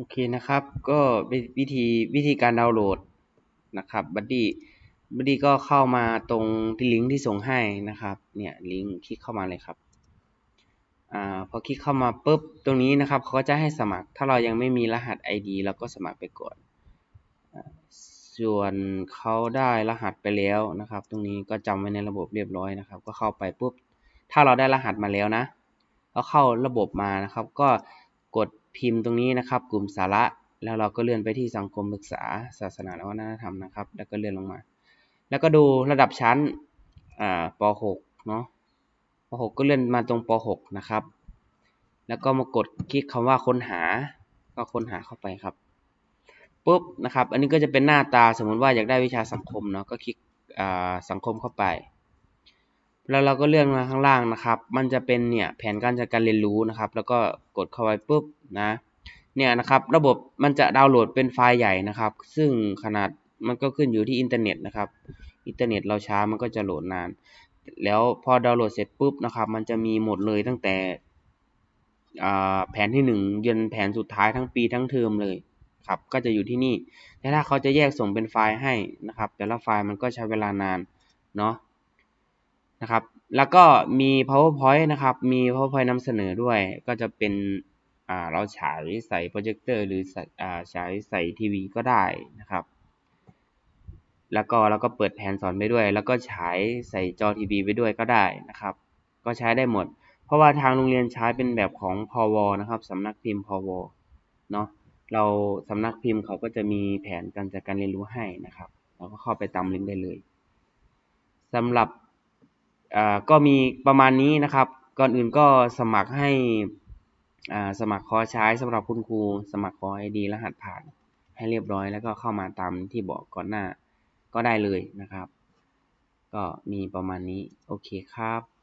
โอเคนะครับ ก็วิธีวิธีการดาวน์โหลดนะครับบัดดี้บัดดี้ก็เข้ามาตรงที่ลิงก์ที่ส่งให้นะครับ เนี่ยลิงก์คลิกเข้ามาเลยครับอ่าพอคลิกเข้ามาปุ๊บตรงนี้นะครับเขาก็จะให้สมัคร ถ้าเรายังไม่มีรหัส ID เราก็สมัครไปก่อน ส่วนเขาได้รหัสไปแล้วนะครับ ตรงนี้ก็จำไว้ในระบบเรียบร้อยนะครับ ก็เข้าไปปุ๊บ ถ้าเราได้รหัสมาแล้วนะเราเข้าระบบมานะครับ ก็ กดพิมพ์ตรงนี้นะครับ กลุ่มสาระ แล้วเราก็เลื่อนไปที่สังคมศึกษา ศาสนาและวัฒนธรรมนะครับ แล้วก็เลื่อนลงมา แล้วก็ดูระดับชั้นอ่าป .6 เนาะป .6 ก็เลื่อนมาตรงป .6 นะครับ แล้วก็มากดคลิกคำว่าค้นหา ก็ค้นหาเข้าไปครับปุ๊บนะครับ อันนี้ก็จะเป็นหน้าตาสมมุติว่าอยากได้วิชาสังคมเนาะ ก็คลิกสังคมเข้าไป แล้วเราก็เลื่อนมาข้างล่างนะครับ มันจะเป็นเนี่ยแผนการจัดการเรียนรู้นะครับ แล้วก็กดเข้าไปปุ๊บนะเนี่ยนะครับ ระบบมันจะดาวน์โหลดเป็นไฟล์ใหญ่นะครับ ซึ่งขนาดมันก็ขึ้นอยู่ที่อินเทอร์เน็ตนะครับ อินเทอร์เน็ตเราช้ามันก็จะโหลดนาน แล้วพอดาวน์โหลดเสร็จปุ๊บนะครับ มันจะมีหมดเลยตั้งแต่แผนที่หนึ่งยันแผนสุดท้ายทั้งปีทั้งเทอมเลยครับ ก็จะอยู่ที่นี่แต่ถ้าเขาจะแยกส่งเป็นไฟล์ให้นะครับ แต่ละไฟล์มันก็ใช้เวลานานเนาะ นะครับ แล้วก็มี powerpoint นะครับ มี powerpoint นำเสนอด้วย ก็จะเป็นเราฉายใส่โปรเจคเตอร์หรือฉายใส่ทีวีก็ได้นะครับ แล้วก็เราก็เปิดแผนสอนไปด้วย แล้วก็ฉายใส่จอทีวีไปด้วยก็ได้นะครับ ก็ใช้ได้หมด เพราะว่าทางโรงเรียนใช้เป็นแบบของพวนะครับสำนักพิมพ์พวเนาะเราสำนักพิมพ์เขาก็จะมีแผนการจัดการเรียนรู้ให้นะครับ เราก็เข้าไปตามลิงก์ได้เลยสำหรับ อ่าก็มีประมาณนี้นะครับ ก่อนอื่นก็สมัครให้อ่าสมัครคอใช้สำหรับคุณครู สมัครขอ ID รหัสผ่านให้เรียบร้อย แล้วก็เข้ามาตามที่บอกก่อนหน้าก็ได้เลยนะครับ ก็มีประมาณนี้ โอเคครับ